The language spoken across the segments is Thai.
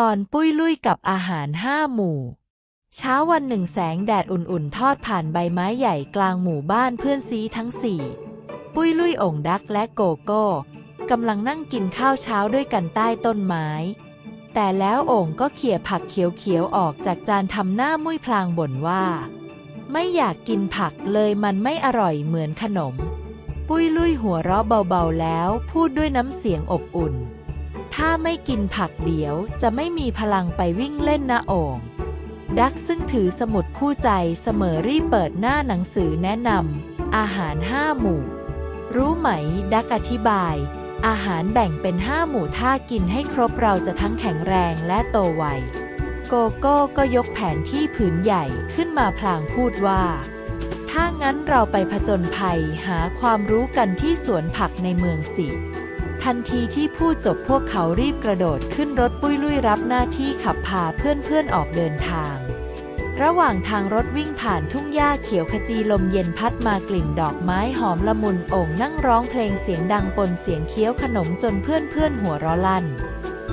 ตอนปุ้ยลุยกับอาหารห้าหมู่ เช้าวันหนึ่งแสงแดดอุ่นๆ ทอดผ่านใบไม้ใหญ่กลางหมู่บ้านเพื่อนซีทั้งสี่ ปุ้ยลุยองดักและโกโก้กำลังนั่งกินข้าวเช้าด้วยกันใต้ต้นไม้ แต่แล้วโอ่งก็เขี่ยผักเขียวๆออกจากจานทำหน้ามุ้ยพลางบ่นว่า ไม่อยากกินผักเลยมันไม่อร่อยเหมือนขนม ปุ้ยลุยหัวเราะเบาๆแล้วพูดด้วยน้ำเสียงอบอุ่น ถ้าไม่กินผักเดี๋ยวจะไม่มีพลังไปวิ่งเล่นนะโอ่งดักซึ่งถือสมุดคู่ใจเสมอรีบเปิดหน้าหนังสือแนะนำอาหารห้าหมู่ รู้ไหม ดักอธิบาย อาหารแบ่งเป็นห้าหมู่ถ้ากินให้ครบเราจะทั้งแข็งแรงและโตไวโกโก้ก็ยกแผนที่ผืนใหญ่ขึ้นมาพลางพูดว่า ถ้างั้นเราไปผจญภัยหาความรู้กันที่สวนผักในเมืองสิ ทันทีที่พูดจบพวกเขารีบกระโดดขึ้นรถปุ้ยลุยรับหน้าที่ขับพาเพื่อนๆออกเดินทาง ระหว่างทางรถวิ่งผ่านทุ่งหญ้าเขียวขจีลมเย็นพัดมากลิ่นดอกไม้หอมละมุนโอ่งนั่งร้องเพลงเสียงดังปนเสียงเคี้ยวขนมจนเพื่อนๆหัวเร้อลั่น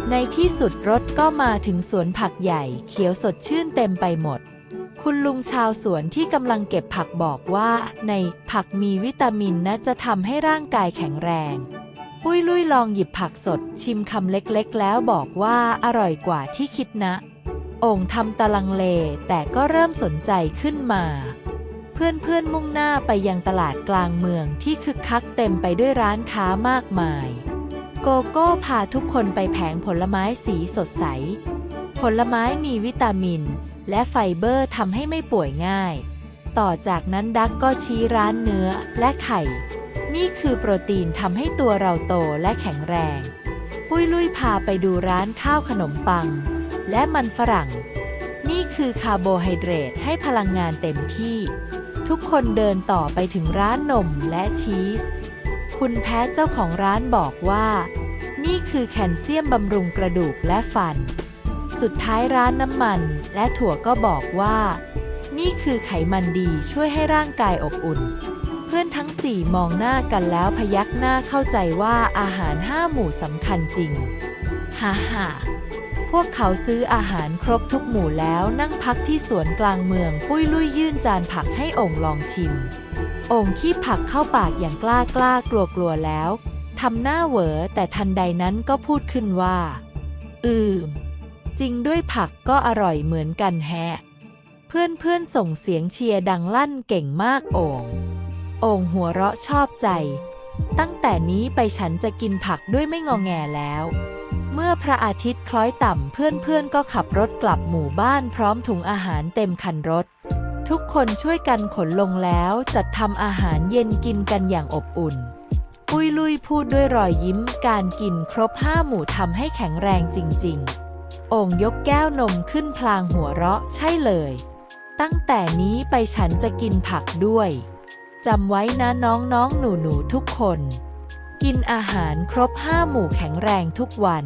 ในที่สุดรถก็มาถึงสวนผักใหญ่เขียวสดชื่นเต็มไปหมดคุณลุงชาวสวนที่กำลังเก็บผักบอกว่า ในผักมีวิตามินนะจะทำให้ร่างกายแข็งแรง ปุ้ยลุยลองหยิบผักสดชิมคำเล็กๆ แล้วบอกว่าอร่อยกว่าที่คิดนะโอ่งทำตะลังเลแต่ก็เริ่มสนใจขึ้นมา เพื่อนๆมุ่งหน้าไปยังตลาดกลางเมืองที่คึกคักเต็มไปด้วยร้านค้ามากมาย โกโก้พาทุกคนไปแผงผลไม้สีสดใส ผลไม้มีวิตามิน และไฟเบอร์ทำให้ไม่ป่วยง่าย ต่อจากนั้นดักก็ชี้ร้านเนื้อและไข่ นี่คือโปรตีนทำให้ตัวเราโตและแข็งแรง ปุ้ยลุยพาไปดูร้านข้าวขนมปัง และมันฝรั่ง นี่คือคาร์โบไฮเดรตให้พลังงานเต็มที่ ทุกคนเดินต่อไปถึงร้านนมและชีส คุณแพทเจ้าของร้านบอกว่า นี่คือแคลเซียมบำรุงกระดูกและฟัน สุดท้ายร้านน้ำมันและถั่วก็บอกว่า นี่คือไขมันดีช่วยให้ร่างกายอบอุ่นเพื่อนทั สี่มองหน้ากันแล้วพยักหน้าเข้าใจว่าอาหารห้าหมู่สำคัญจริง ฮ่าฮ่าพวกเขาซื้ออาหารครบทุกหมู่แล้วนั่งพักที่สวนกลางเมืองปุ้ยลุยยื่นจานผักให้องลองชิม องขี้ผักเข้าปากอย่างกล้ากล้ากลัวกลัวแล้วทำหน้าเหวอแต่ทันใดนั้นก็พูดขึ้นว่า อืม จริงด้วยผักก็อร่อยเหมือนกันแฮะ เพื่อนๆส่งเสียงเชียร์ดังลั่นเก่งมากโอ่ง โอ่งหัวเราะชอบใจ ตั้งแต่นี้ไปฉันจะกินผักด้วยไม่งอแงแล้ว เมื่อพระอาทิตย์คล้อยต่ำเพื่อนๆก็ขับรถกลับหมู่บ้านพร้อมถุงอาหารเต็มคันรถ ทุกคนช่วยกันขนลงแล้วจัดทำอาหารเย็นกินกันอย่างอบอุ่น ปุ้ยลุยพูดด้วยรอยยิ้มการกินครบห้าหมู่ทำให้แข็งแรงจริงๆ โอ่งยกแก้วนมขึ้นพลางหัวเราะใช่เลย ตั้งแต่นี้ไปฉันจะกินผักด้วย จำไว้นะน้องๆหนูๆทุกคน กินอาหารครบห้าหมู่แข็งแรงทุกวัน